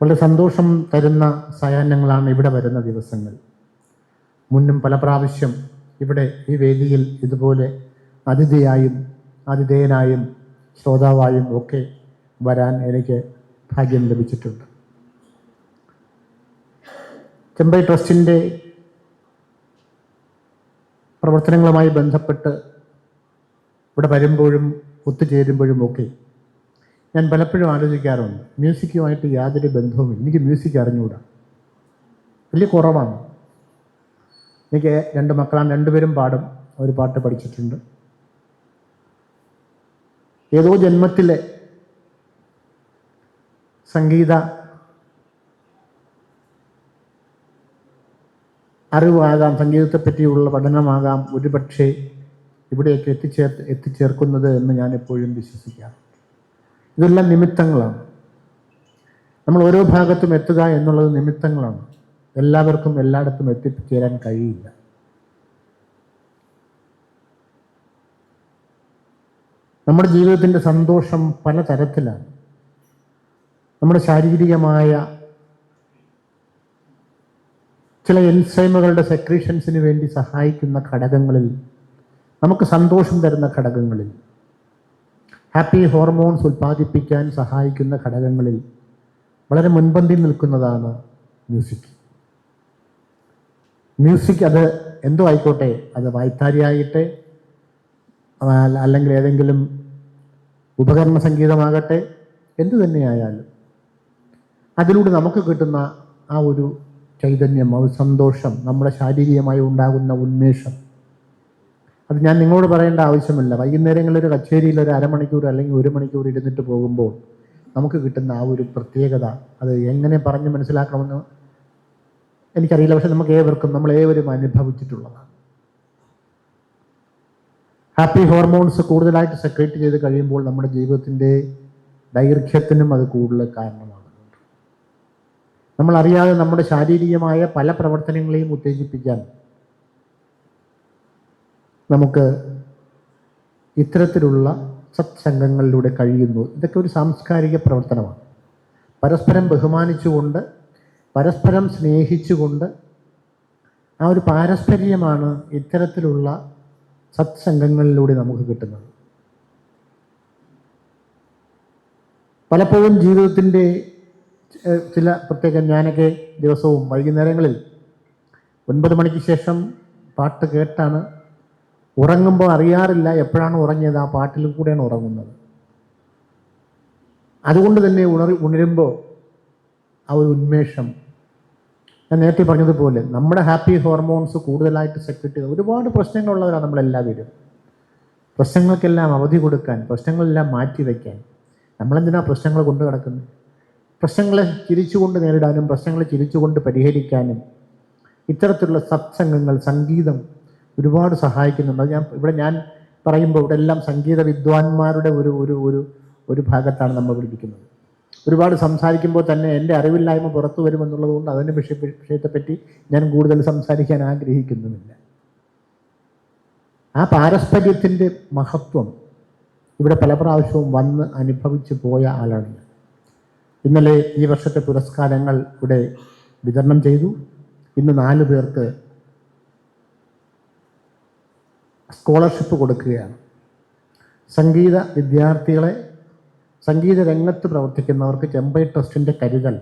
വളരെ സന്തോഷം തരുന്ന സായാഹ്നങ്ങളാണ് ഇവിടെ വരുന്ന ദിവസങ്ങൾ. മുന്നും പല പ്രാവശ്യം ഇവിടെ ഈ വേദിയിൽ ഇതുപോലെ അതിഥിയായും അതിഥേയനായും ശ്രോതാവായും ഒക്കെ വരാൻ എനിക്ക് ഭാഗ്യം ലഭിച്ചിട്ടുണ്ട്. ചെമ്പൈ ട്രസ്റ്റിന്റെ പ്രവർത്തനങ്ങളുമായി ബന്ധപ്പെട്ട് ഇവിടെ വരുമ്പോഴും ഒത്തുചേരുമ്പോഴും ഒക്കെ ഞാൻ പലപ്പോഴും ആലോചിക്കാറുണ്ട് മ്യൂസിക്കുമായിട്ട് യാതൊരു ബന്ധവുമില്ല. എനിക്ക് മ്യൂസിക് അറിഞ്ഞുകൂടാ വലിയ കുറവാണ്. എനിക്ക് രണ്ട് മക്കളാണ് രണ്ടുപേരും പാടും. ഒരു പാട്ട് പഠിച്ചിട്ടുണ്ട്. ഏതോ ജന്മത്തിലെ സംഗീത അറിവാകാം സംഗീതത്തെ പറ്റിയുള്ള പഠനമാകാം ഒരുപക്ഷെ ഇവിടെയൊക്കെ എത്തിച്ചേർ എത്തിച്ചേർക്കുന്നത് എന്ന് ഞാൻ എപ്പോഴും വിശ്വസിക്കാം ഇതെല്ലാം നിമിത്തങ്ങളാണ്. നമ്മൾ ഓരോ ഭാഗത്തും എത്തുക എന്നുള്ളത് നിമിത്തങ്ങളാണ്. എല്ലാവർക്കും എല്ലായിടത്തും എത്തിച്ചേരാൻ കഴിയില്ല. നമ്മുടെ ജീവിതത്തിന്റെ സന്തോഷം പലതരത്തിലാണ്. നമ്മുടെ ശാരീരികമായ ചില എൻസൈമുകളുടെ സെക്രീഷൻസിന് വേണ്ടി സഹായിക്കുന്ന ഘടകങ്ങളിൽ നമുക്ക് സന്തോഷം തരുന്ന ഘടകങ്ങളിൽ ഹാപ്പി ഹോർമോൺസ് ഉൽപ്പാദിപ്പിക്കാൻ സഹായിക്കുന്ന ഘടകങ്ങളിൽ വളരെ മുൻപന്തിയിൽ നിൽക്കുന്നതാണ് മ്യൂസിക് മ്യൂസിക് അത് എന്തോ ആയിക്കോട്ടെ അത് വായ്ത്താരിയായിട്ട് അല്ലെങ്കിൽ ഏതെങ്കിലും ഉപകരണ സംഗീതമാകട്ടെ എന്തു തന്നെയായാലും അതിലൂടെ നമുക്ക് കിട്ടുന്ന ആ ഒരു ചൈതന്യം ഒരു സന്തോഷം നമ്മുടെ ശാരീരികമായി ഉണ്ടാകുന്ന ഉന്മേഷം അത് ഞാൻ നിങ്ങളോട് പറയേണ്ട ആവശ്യമില്ല. വൈകുന്നേരങ്ങളിൽ ഒരു കച്ചേരിയിൽ ഒരു അരമണിക്കൂർ അല്ലെങ്കിൽ ഒരു മണിക്കൂർ ഇരുന്നിട്ട് പോകുമ്പോൾ നമുക്ക് കിട്ടുന്ന ആ ഒരു പ്രത്യേകത അത് എങ്ങനെ പറഞ്ഞ് മനസ്സിലാക്കണമെന്ന് എനിക്കറിയില്ല. പക്ഷെ നമുക്ക് ഏവർക്കും നമ്മൾ ഏവരും അനുഭവിച്ചിട്ടുള്ളതാണ്. ഹാപ്പി ഹോർമോൺസ് കൂടുതലായിട്ട് സെക്രേറ്റ് ചെയ്ത് കഴിയുമ്പോൾ നമ്മുടെ ജീവിതത്തിന്റെ ദൈർഘ്യത്തിനും അത് കൂടുതൽ കാരണമാകുന്നുണ്ട്. നമ്മൾ അറിയാതെ നമ്മുടെ ശാരീരികമായ പല പ്രവർത്തനങ്ങളെയും ഉത്തേജിപ്പിക്കാൻ നമുക്ക് ഇത്തരത്തിലുള്ള സത്സംഗങ്ങളിലൂടെ കഴിയുന്നു. ഇതൊക്കെ ഒരു സാംസ്കാരിക പ്രവർത്തനമാണ്. പരസ്പരം ബഹുമാനിച്ചുകൊണ്ട് പരസ്പരം സ്നേഹിച്ചുകൊണ്ട് ആ ഒരു പാരസ്പര്യമാണ് ഇത്തരത്തിലുള്ള സത്സംഗങ്ങളിലൂടെ നമുക്ക് കിട്ടുന്നത്. പലപ്പോഴും ജീവിതത്തിന്റെ ചില പ്രത്യേക ഞാനൊക്കെ ദിവസവും വൈകുന്നേരങ്ങളിൽ ഒൻപത് മണിക്ക് ശേഷം പാട്ട് കേട്ടാണ് ഉറങ്ങുമ്പോൾ അറിയാറില്ല എപ്പോഴാണ് ഉറങ്ങിയത്. ആ പാട്ടിൽ കൂടെയാണ് ഉറങ്ങുന്നത്. അതുകൊണ്ട് തന്നെ ഉണർ ഉണരുമ്പോൾ ആ ഒരു ഉന്മേഷം. ഞാൻ നേരത്തെ പറഞ്ഞതുപോലെ നമ്മുടെ ഹാപ്പി ഹോർമോൺസ് കൂടുതലായിട്ട് സെക്രട്ട് ഒരുപാട് പ്രശ്നങ്ങളുള്ളവരാണ് നമ്മളെല്ലാവരും. പ്രശ്നങ്ങൾക്കെല്ലാം അവധി കൊടുക്കാൻ പ്രശ്നങ്ങളെല്ലാം മാറ്റി വയ്ക്കാൻ. നമ്മളെന്തിനാ പ്രശ്നങ്ങൾ കൊണ്ടു കിടക്കുന്നത് പ്രശ്നങ്ങളെ ചിരിച്ചുകൊണ്ട് നേരിടാനും പ്രശ്നങ്ങളെ ചിരിച്ചുകൊണ്ട് പരിഹരിക്കാനും ഇത്തരത്തിലുള്ള സത്സംഗങ്ങൾ സംഗീതം ഒരുപാട് സഹായിക്കുന്നുണ്ട്. ഞാൻ ഇവിടെ ഞാൻ പറയുമ്പോൾ ഇവിടെ എല്ലാം സംഗീത വിദ്വാൻമാരുടെ ഒരു ഒരു ഒരു ഒരു ഭാഗത്താണ് നമ്മൾ വിളിപ്പിക്കുന്നത് ഒരുപാട് സംസാരിക്കുമ്പോൾ തന്നെ എന്റെ അറിവില്ലായ്മ പുറത്തു വരുമെന്നുള്ളത് കൊണ്ട് അതിന്റെ വിഷയ വിഷയത്തെപ്പറ്റി ഞാൻ കൂടുതൽ സംസാരിക്കാൻ ആഗ്രഹിക്കുന്നുമില്ല. ആ പാരസ്പര്യത്തിന്റെ മഹത്വം ഇവിടെ പല പ്രാവശ്യവും വന്ന് അനുഭവിച്ചു പോയ ആളാണ് ഞാൻ. ഇന്നലെ ഈ വർഷത്തെ പുരസ്കാരങ്ങൾ ഇവിടെ വിതരണം ചെയ്തു. ഇന്ന് നാല് പേർക്ക് സ്കോളർഷിപ്പ് കൊടുക്കുകയാണ്. സംഗീത വിദ്യാർത്ഥികളെ സംഗീത രംഗത്ത് പ്രവർത്തിക്കുന്നവർക്ക് ചെമ്പൈ ട്രസ്റ്റിന്റെ കരുതൽ.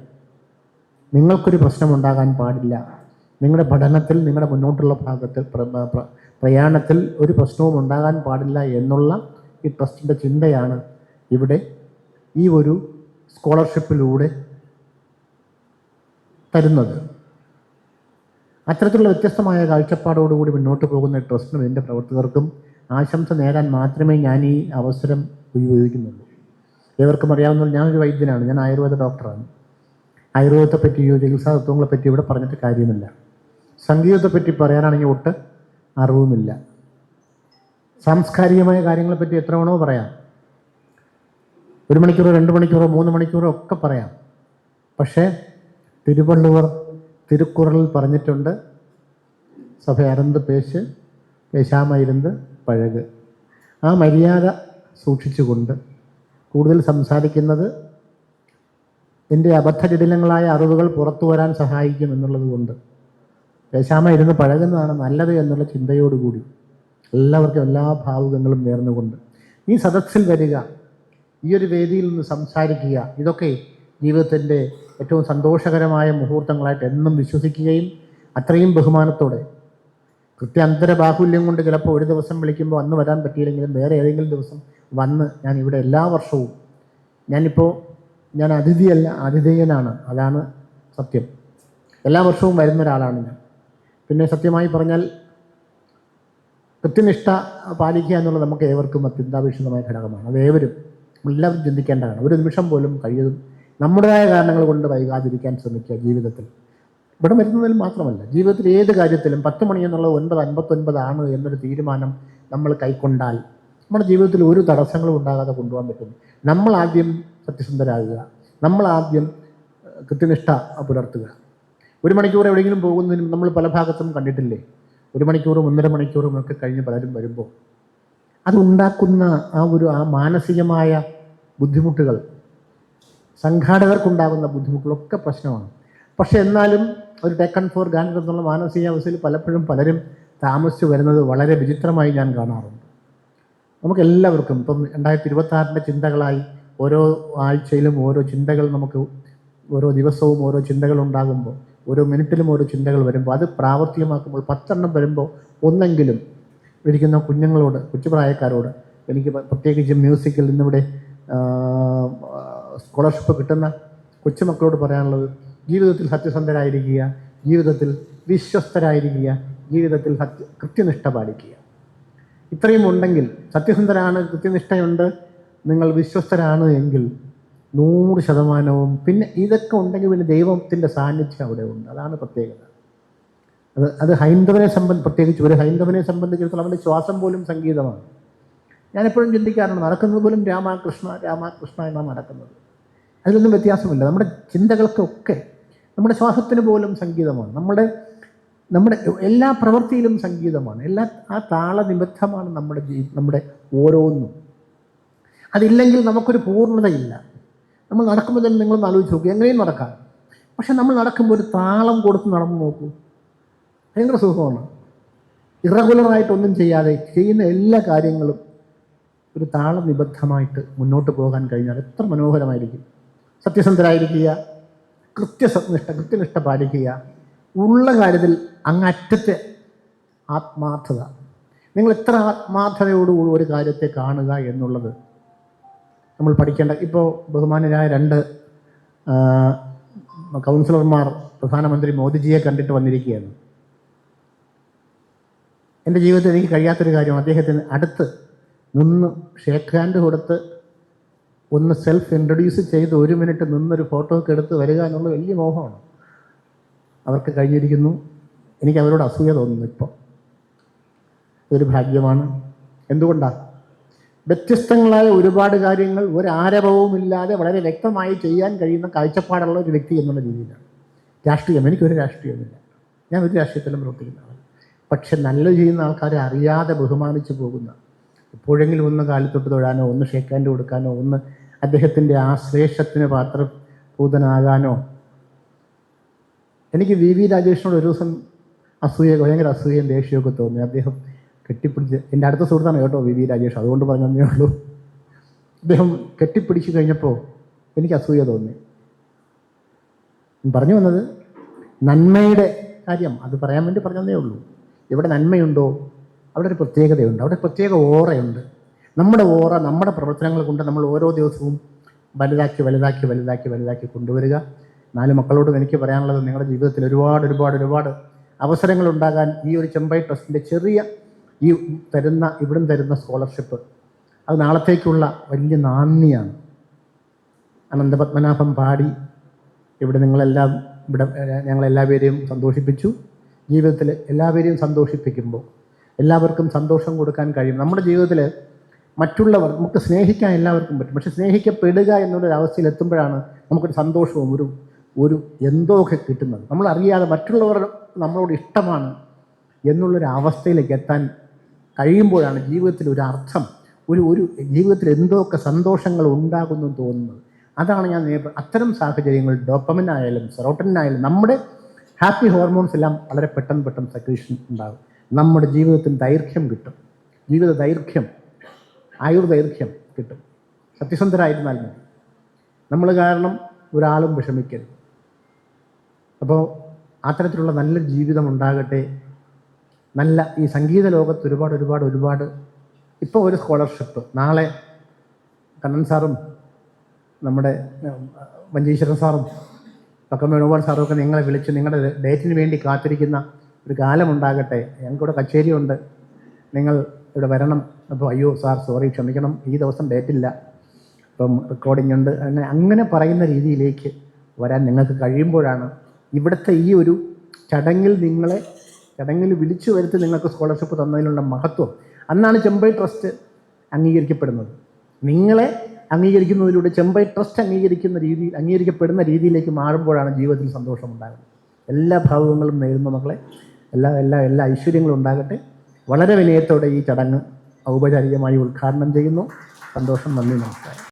നിങ്ങൾക്കൊരു പ്രശ്നമുണ്ടാകാൻ പാടില്ല. നിങ്ങളുടെ പഠനത്തിൽ നിങ്ങളുടെ മുന്നോട്ടുള്ള ഭാഗത്തിൽ പ്ര- പ്ര- പ്രയാണത്തിൽ ഒരു പ്രശ്നവും ഉണ്ടാകാൻ പാടില്ല എന്നുള്ള ഈ ട്രസ്റ്റിന്റെ ചിന്തയാണ് ഇവിടെ ഈ ഒരു സ്കോളർഷിപ്പിലൂടെ തരുന്നത്. അത്തരത്തിലുള്ള വ്യത്യസ്തമായ കാഴ്ചപ്പാടോടുകൂടി മുന്നോട്ട് പോകുന്ന ട്രസ്റ്റിനും ഇതിന്റെ പ്രവർത്തകർക്കും ആശംസ നേടാൻ മാത്രമേ ഞാൻ ഈ അവസരം ഉപയോഗിക്കുന്നുള്ളൂ. ഏവർക്കും അറിയാവുന്ന ഞാനൊരു വൈദ്യനാണ് ഞാൻ ആയുർവേദ ഡോക്ടറാണ്. ആയുർവേദത്തെ പറ്റിയോ ചികിത്സാ തത്വങ്ങളെ ഇവിടെ പറഞ്ഞിട്ട് കാര്യമില്ല. സംഗീതത്തെ പറ്റി പറയാനാണെങ്കിൽ ഒട്ട് അറിവുമില്ല. സാംസ്കാരികമായ കാര്യങ്ങളെപ്പറ്റി എത്ര വേണോ പറയാം. ഒരു മണിക്കൂറോ രണ്ട് മണിക്കൂറോ മൂന്ന് മണിക്കൂറോ ഒക്കെ പറയാം. പക്ഷേ തിരുവള്ളുവർ തിരുക്കുറളിൽ പറഞ്ഞിട്ടുണ്ട്. സഭ അരന്ത് പേശ് പേശാമയിരുന്ന് പഴക്. ആ മര്യാദ സൂക്ഷിച്ചുകൊണ്ട് കൂടുതൽ സംസാരിക്കുന്നത് എന്റെ അബദ്ധജടിലങ്ങളായ അറിവുകൾ പുറത്തു വരാൻ സഹായിക്കും എന്നുള്ളത് കൊണ്ട്. പേശാമ ഇരുന്ന് പഴകുന്നതാണ് നല്ലത് എന്നുള്ള ചിന്തയോടുകൂടി എല്ലാവർക്കും എല്ലാ ഭാവുകങ്ങളും നേർന്നുകൊണ്ട്. ഈ സദസ്സിൽ വരിക ഈ ഒരു വേദിയിൽ നിന്ന് സംസാരിക്കുക ഇതൊക്കെ ജീവിതത്തിന്റെ ഏറ്റവും സന്തോഷകരമായ മുഹൂർത്തങ്ങളായിട്ട് എന്നും വിശ്വസിക്കുകയും അത്രയും ബഹുമാനത്തോടെ. കൃത്യാന്തര ബാഹുല്യം കൊണ്ട് ചിലപ്പോൾ ഒരു ദിവസം വിളിക്കുമ്പോൾ അന്ന് വരാൻ പറ്റിയില്ലെങ്കിലും വേറെ ഏതെങ്കിലും ദിവസം വന്ന് ഞാൻ ഇവിടെ എല്ലാ വർഷവും ഞാനിപ്പോൾ ഞാൻ അതിഥിയല്ല ആതിഥേയനാണ്. അതാണ് സത്യം. എല്ലാ വർഷവും വരുന്ന ഒരാളാണ് ഞാൻ. പിന്നെ സത്യമായി പറഞ്ഞാൽ കൃത്യനിഷ്ഠ പാലിക്കുക എന്നുള്ളത് നമുക്ക് ഏവർക്കും അത്യന്താപേക്ഷിതമായ ഘടകമാണ്. അത് ഏവരും എല്ലാവരും ചിന്തിക്കേണ്ടതാണ്. ഒരു നിമിഷം പോലും കഴിയതും നമ്മുടേതായ കാരണങ്ങൾ കൊണ്ട് വൈകാതിരിക്കാൻ ശ്രമിക്കുക ജീവിതത്തിൽ. ഇവിടെ വരുന്നതിൽ മാത്രമല്ല ജീവിതത്തിൽ ഏത് കാര്യത്തിലും പത്ത് മണി എന്നുള്ളത് ഒൻപത് ആണ് എന്നൊരു തീരുമാനം നമ്മൾ കൈക്കൊണ്ടാൽ നമ്മുടെ ജീവിതത്തിൽ ഒരു തടസ്സങ്ങളും ഉണ്ടാകാതെ കൊണ്ടുപോകാൻ പറ്റും. നമ്മൾ ആദ്യം സത്യസന്ധരാകുക. നമ്മൾ ആദ്യം കൃത്യനിഷ്ഠ പുലർത്തുക. ഒരു മണിക്കൂർ എവിടെയെങ്കിലും പോകുന്നതിനും നമ്മൾ പല ഭാഗത്തും കണ്ടിട്ടില്ലേ? ഒരു മണിക്കൂറും ഒന്നര മണിക്കൂറും ഒക്കെ കഴിഞ്ഞ് പലരും വരുമ്പോൾ. അതുണ്ടാക്കുന്ന ആ ഒരു ആ മാനസികമായ ബുദ്ധിമുട്ടുകൾ സംഘാടകർക്കുണ്ടാകുന്ന ബുദ്ധിമുട്ടുകളൊക്കെ പ്രശ്നമാണ്. പക്ഷേ എന്നാലും ഒരു ടെക്കൺ ഫോർ ഗാൻഡ് എന്നുള്ള മാനസികാവസ്ഥയിൽ പലപ്പോഴും പലരും താമസിച്ചു വരുന്നത് വളരെ വിചിത്രമായി ഞാൻ കാണാറുണ്ട്. നമുക്ക് എല്ലാവർക്കും ഇപ്പം രണ്ടായിരത്തി ഇരുപത്തി ചിന്തകളായി ഓരോ ആഴ്ചയിലും ഓരോ ചിന്തകൾ നമുക്ക് ഓരോ ദിവസവും ഓരോ ചിന്തകൾ ഉണ്ടാകുമ്പോൾ ഓരോ മിനിറ്റിലും ഓരോ ചിന്തകൾ വരുമ്പോൾ അത് പ്രാവർത്തികമാക്കുമ്പോൾ പത്തെണ്ണം വരുമ്പോൾ ഒന്നെങ്കിലും ഇരിക്കുന്ന കുഞ്ഞുങ്ങളോട് കൊച്ചുപ്രായക്കാരോട് എനിക്ക് പ്രത്യേകിച്ച് മ്യൂസിക്കിൽ ഇന്നിവിടെ സ്കോളർഷിപ്പ് കിട്ടുന്ന കൊച്ചുമക്കളോട് പറയാനുള്ളത് ജീവിതത്തിൽ സത്യസന്ധരായിരിക്കുക ജീവിതത്തിൽ വിശ്വസ്തരായിരിക്കുക ജീവിതത്തിൽ സത്യ കൃത്യനിഷ്ഠ പാലിക്കുക. ഇത്രയും ഉണ്ടെങ്കിൽ സത്യസന്ധരാണ് കൃത്യനിഷ്ഠയുണ്ട് നിങ്ങൾ വിശ്വസ്തരാണ് എങ്കിൽ നൂറ് ശതമാനവും പിന്നെ ഇതൊക്കെ ഉണ്ടെങ്കിൽ പിന്നെ ദൈവത്തിന്റെ സാന്നിധ്യം അവിടെ ഉണ്ട്. അതാണ് പ്രത്യേകത. അത് അത് ഹൈന്ദവനെ സംബന്ധ പ്രത്യേകിച്ച് ഒരു ഹൈന്ദവനെ സംബന്ധിച്ചിടത്തോളം അവന്റെ ശ്വാസം പോലും സംഗീതമാണ്. ഞാനെപ്പോഴും ചിന്തിക്കാറുണ്ട് നടക്കുന്നത് പോലും രാമകൃഷ്ണ രാമകൃഷ്ണ എന്നാണ് നടക്കുന്നത്. അതിലൊന്നും വ്യത്യാസമില്ല. നമ്മുടെ ചിന്തകൾക്കൊക്കെ നമ്മുടെ ശ്വാസത്തിന് പോലും സംഗീതമാണ്. നമ്മുടെ നമ്മുടെ എല്ലാ പ്രവൃത്തിയിലും സംഗീതമാണ്. എല്ലാ ആ താളനിബദ്ധമാണ് നമ്മുടെ ജീ നമ്മുടെ ഓരോന്നും. അതില്ലെങ്കിൽ നമുക്കൊരു പൂർണതയില്ല. നമ്മൾ നടക്കുമ്പോൾ തന്നെ നിങ്ങളൊന്ന് ആലോചിച്ച് നോക്കൂ. എങ്ങനെയും നടക്കാം. പക്ഷെ നമ്മൾ നടക്കുമ്പോൾ ഒരു താളം കൊടുത്ത് നടന്നു നോക്കൂ. ഭയങ്കര സുഖമാണ്. ഇറഗുലറായിട്ടൊന്നും ചെയ്യാതെ ചെയ്യുന്ന എല്ലാ കാര്യങ്ങളും ഒരു താളനിബദ്ധമായിട്ട് മുന്നോട്ട് പോകാൻ കഴിഞ്ഞാൽ എത്ര മനോഹരമായിരിക്കും. സത്യസന്ധരായിരിക്കുക കൃത്യനിഷ്ഠ കൃത്യനിഷ്ഠ പാലിക്കുക ഉള്ള കാര്യത്തിൽ അങ്ങറ്റത്തെ ആത്മാർത്ഥത. നിങ്ങൾ എത്ര ആത്മാർത്ഥതയോടുകൂടി ഒരു കാര്യത്തെ കാണുക എന്നുള്ളത് നമ്മൾ പഠിക്കേണ്ട. ഇപ്പോൾ ബഹുമാനരായ രണ്ട് കൗൺസിലർമാർ പ്രധാനമന്ത്രി മോദിജിയെ കണ്ടിട്ട് വന്നിരിക്കുകയാണ്. എന്റെ ജീവിതത്തിൽ എനിക്ക് കഴിയാത്തൊരു കാര്യമാണ്. അദ്ദേഹത്തിന് അടുത്ത് നിന്ന് ഷേക്ക് ഹാൻഡ് കൊടുത്ത് ഒന്ന് സെൽഫ് ഇൻട്രൊഡ്യൂസ് ചെയ്ത് ഒരു മിനിറ്റ് നിന്നൊരു ഫോട്ടോ ഒക്കെ എടുത്ത് വരിക എന്നുള്ള വലിയ മോഹമാണ്. അവർക്ക് കഴിഞ്ഞിരിക്കുന്നു. എനിക്ക് അവരോട് അസൂയ തോന്നുന്നു ഇപ്പോൾ ഇതൊരു ഭാഗ്യമാണ്. എന്തുകൊണ്ടാണ് വ്യത്യസ്തങ്ങളായ ഒരുപാട് കാര്യങ്ങൾ ഒരു ആരവവും ഇല്ലാതെ വളരെ വ്യക്തമായി ചെയ്യാൻ കഴിയുന്ന കാഴ്ചപ്പാടുള്ള ഒരു വ്യക്തി എന്നുള്ള രീതിയിലാണ്. രാഷ്ട്രീയം. എനിക്കൊരു രാഷ്ട്രീയമില്ല ഞാൻ ഒരു രാഷ്ട്രീയത്തിലും പ്രവർത്തിക്കുന്ന ആളാണ് പക്ഷെ നല്ലത് ചെയ്യുന്ന ആൾക്കാരെ അറിയാതെ ബഹുമാനിച്ചു പോകുന്ന എപ്പോഴെങ്കിലും ഒന്ന് കാലിത്തൊട്ട് തൊഴാനോ ഒന്ന് ഷേക്കാന്റെ കൊടുക്കാനോ ഒന്ന് അദ്ദേഹത്തിന്റെ ആ ശ്രേഷ്ഠത്തിന് പാത്രഭൂതനാകാനോ എനിക്ക് വി വി രാജേഷിനോട് ഒരു ദിവസം അസൂയ ഭയങ്കര അസൂയയും ദേഷ്യമൊക്കെ തോന്നി. അദ്ദേഹം കെട്ടിപ്പിടിച്ച് എന്റെ അടുത്ത സുഹൃത്താണ് കേട്ടോ വി വി രാജേഷ് അതുകൊണ്ട് പറഞ്ഞതേ ഉള്ളൂ. അദ്ദേഹം കെട്ടിപ്പിടിച്ച് കഴിഞ്ഞപ്പോൾ എനിക്ക് അസൂയ തോന്നി. പറഞ്ഞു വന്നത് നന്മയുടെ കാര്യം അത് പറയാൻ വേണ്ടി പറഞ്ഞതേ ഉള്ളൂ. ഇവിടെ നന്മയുണ്ടോ? അവിടെ ഒരു പ്രത്യേകതയുണ്ട്. അവിടെ പ്രത്യേക ഓറയുണ്ട്. നമ്മുടെ ഓറ നമ്മുടെ പ്രവർത്തനങ്ങൾ കൊണ്ട് നമ്മൾ ഓരോ ദിവസവും വലുതാക്കി വലുതാക്കി വലുതാക്കി വലുതാക്കി കൊണ്ടുവരിക. നാല് മക്കളോടും എനിക്ക് പറയാനുള്ളത് നിങ്ങളുടെ ജീവിതത്തിൽ ഒരുപാട് ഒരുപാട് ഒരുപാട് അവസരങ്ങൾ ഉണ്ടാകാൻ ഈ ഒരു ചെമ്പൈ ട്രസ്റ്റിന്റെ ചെറിയ ഈ തരുന്ന ഇവിടം തരുന്ന സ്കോളർഷിപ്പ് അത് നാളത്തേക്കുള്ള വലിയ നാന്ദിയാണ്. അനന്തപത്മനാഭം പാടി ഇവിടെ നിങ്ങളെല്ലാം ഇവിടെ ഞങ്ങളെല്ലാവരെയും സന്തോഷിപ്പിച്ചു. ജീവിതത്തിൽ എല്ലാവരെയും സന്തോഷിപ്പിക്കുമ്പോൾ എല്ലാവർക്കും സന്തോഷം കൊടുക്കാൻ കഴിയും. നമ്മുടെ ജീവിതത്തിൽ മറ്റുള്ളവർ നമുക്ക് സ്നേഹിക്കാൻ എല്ലാവർക്കും പറ്റും. പക്ഷെ സ്നേഹിക്കപ്പെടുക എന്നുള്ളൊരു അവസ്ഥയിൽ എത്തുമ്പോഴാണ് നമുക്കൊരു സന്തോഷവും ഒരു ഒരു എന്തോ ഒക്കെ കിട്ടുന്നത്. നമ്മൾ അറിയാതെ മറ്റുള്ളവർ നമ്മളോട് ഇഷ്ടമാണ് എന്നുള്ളൊരു അവസ്ഥയിലേക്ക് എത്താൻ കഴിയുമ്പോഴാണ് ജീവിതത്തിൽ ഒരു അർത്ഥം ഒരു ഒരു ജീവിതത്തിൽ എന്തോ ഒക്കെ സന്തോഷങ്ങൾ ഉണ്ടാകുന്നു തോന്നുന്നത്. അതാണ് ഞാൻ അത്തരം സാഹചര്യങ്ങൾ ഡോപ്പമിൻ ആയാലും ആയാലും നമ്മുടെ ഹാപ്പി ഹോർമോൺസ് എല്ലാം വളരെ പെട്ടെന്ന് പെട്ടെന്ന് സെക്രീഷൻ ഉണ്ടാകും. നമ്മുടെ ജീവിതത്തിന് ദൈർഘ്യം കിട്ടും. ജീവിത ദൈർഘ്യം ആയുർദൈർഘ്യം കിട്ടും. സത്യസന്ധരായിരുന്നാൽ മതി. നമ്മൾ കാരണം ഒരാളും വിഷമിക്കരുത്. അപ്പോൾ അത്തരത്തിലുള്ള നല്ല ജീവിതം ഉണ്ടാകട്ടെ. നല്ല ഈ സംഗീത ലോകത്ത് ഒരുപാട് ഒരുപാട് ഒരുപാട് ഇപ്പോൾ ഒരു സ്കോളർഷിപ്പ്. നാളെ കണ്ണൻ സാറും നമ്മുടെ ഉം, സാറും പക്കം വേണുഗോപാൽ സാറും ഒക്കെ നിങ്ങളെ വിളിച്ച് നിങ്ങളുടെ ഡേറ്റിന് വേണ്ടി കാത്തിരിക്കുന്ന ഒരു കാലമുണ്ടാകട്ടെ. ഞങ്ങൾക്കിവിടെ കച്ചേരിയുണ്ട്. നിങ്ങൾ ഇവിടെ വരണം. അപ്പോൾ അയ്യോ സാർ സോറി ക്ഷമിക്കണം. ഈ ദിവസം ഡേറ്റില്ല ഇപ്പം റെക്കോർഡിംഗ് ഉണ്ട്. അങ്ങനെ അങ്ങനെ പറയുന്ന രീതിയിലേക്ക് വരാൻ നിങ്ങൾക്ക് കഴിയുമ്പോഴാണ് ഇവിടുത്തെ ഈ ഒരു ചടങ്ങിൽ നിങ്ങളെ ചടങ്ങിൽ വിളിച്ചു വരുത്തി നിങ്ങൾക്ക് സ്കോളർഷിപ്പ് തന്നതിലുള്ള മഹത്വം. അന്നാണ് ചെമ്പൈ ട്രസ്റ്റ് അംഗീകരിക്കപ്പെടുന്നത്. നിങ്ങളെ അംഗീകരിക്കുന്നതിലൂടെ ചെമ്പൈ ട്രസ്റ്റ് അംഗീകരിക്കുന്ന രീതിയിൽ അംഗീകരിക്കപ്പെടുന്ന രീതിയിലേക്ക് മാറുമ്പോഴാണ് ജീവിതത്തിൽ സന്തോഷമുണ്ടാകുന്നത്. എല്ലാ ഭാവങ്ങളും നേരുന്ന മക്കളെ. എല്ലാ എല്ലാ എല്ലാ ഐശ്വര്യങ്ങളും ഉണ്ടാകട്ടെ. വളരെ വിനയത്തോടെ ഈ ചടങ്ങ് ഔപചാരികമായി ഉദ്ഘാടനം ചെയ്യുന്നു. സന്തോഷം നന്ദി നമസ്കാരം.